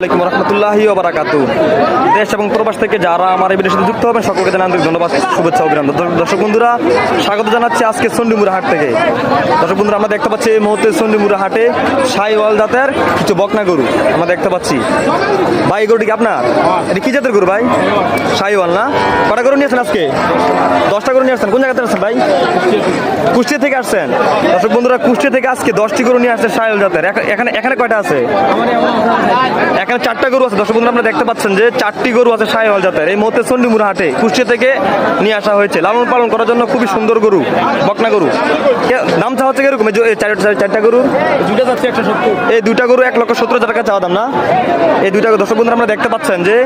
আসসালামাইকুম রহমতুল্লাহি দেশ এবং প্রবাস থেকে যারা আমার এই সাথে যুক্ত হবেন, সকলকে আন্তরিক ধন্যবাদ, শুভেচ্ছা, অভিনন্দন। দর্শক- বন্ধুরা, স্বাগত জানাচ্ছি আজকে চন্ডিমুড়া হাট থেকে। দর্শক বন্ধুরা, আমরা দেখতে পাচ্ছি এই মুহূর্তে চন্ডিমুড়া হাটে সাইওয়াল জাতের কিছু বকনা গরু আমরা দেখতে পাচ্ছি। ভাই, গরুটি কি আপনার? এটা কি জাতের গরু ভাই? সাইওয়াল না? কটা গরু নিয়েছেন আজকে? দশটা গরু নিয়ে আসছেন। কোন জায়গাতে আসছেন ভাই? কুষ্টিয়া থেকে আসছেন। দর্শক বন্ধুরা, কুষ্টিয়া থেকে আজকে দশটি গরু নিয়ে আসছে সাইওয়াল জাতের। এখ- এখানে এখানে কয়টা আছে? এখানে চারটা গরু আছে। দর্শক বন্ধুরা আপনারা দেখতে পাচ্ছেন যে চারটি গরু আছে সাহেওয়াল জাতের। এই মুহূর্তে চন্ডিমুড়া হাটে কুষ্টিয়া থেকে নিয়ে আসা হয়েছে। লালন পালন করার জন্য খুবই সুন্দর গরু বকনা গরু। দাম চা হচ্ছে চার- চারটা গরু? দুইটা যাচ্ছে একশো সত্তর। এই দুইটা গরু এক লক্ষ সত্তর হাজার টাকা চাওয়া দাম না? এই দুইটা দর্শক বন্ধুরা আমরা দেখতে পাচ্ছেন যে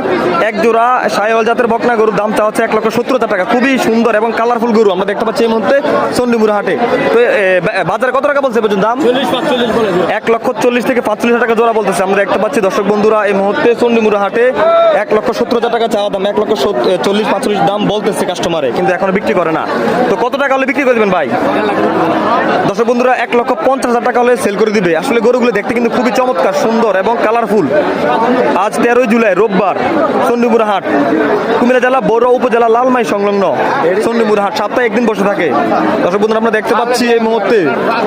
এক জোড়া সাহেওয়াল জাতের বকনা গরুর দাম চাওয়া হচ্ছে এক লক্ষ সত্তর হাজার টাকা। খুবই সুন্দর এবং কালারফুল গরু। আমরা দেখতে পাচ্ছি এই মুহূর্তে চন্ডিমুড়া হাটে। তো বাজারে কত টাকা বলছে পর্যন্ত দাম। এক লক্ষ চল্লিশ থেকে পাঁচচল্লিশ হাজার টাকা জোড়া বলতেছে। আমরা দেখতে পাচ্ছি দর্শক বন্ধুরা এই মুহূর্তে চন্ডিমুড়া হাটে এক লক্ষ সত্তর হাজার টাকা চাওয়া দাম, এক লক্ষ চল্লিশ পাঁচচল্লিশ দাম বলতেছে কাস্টমারে কিন্তু এখনও বিক্রি করে না। তো কত টাকা হলে বিক্রি করে দেবেন ভাই? দর্শক বন্ধুরা, এক লক্ষ পঞ্চাশ হাজার টাকা হলে সেল করে দিবে। আসলে গরুগুলো দেখতে কিন্তু খুবই চমৎকার, সুন্দর এবং কালারফুল আজ তেরোই জুলাই, রোববার চন্ডিমুড়া হাট। কুমিল্লা জেলা, বড় উপজেলা, লালমাই সংলগ্ন চন্ডিমুড়া হাট। সপ্তাহে একদিন বসে থাকে। দর্শক বন্ধুরা, আমরা দেখতে পাচ্ছি এই মুহূর্তে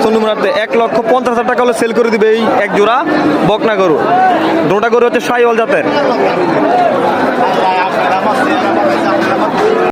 চন্ডিমুড়া হাটে এক লক্ষ পঞ্চাশ হাজার টাকা হলে সেল করে দিবে এই এক জোড়া বকনা গরু। দুটা গরু হচ্ছে সাইওয়াল জাতের।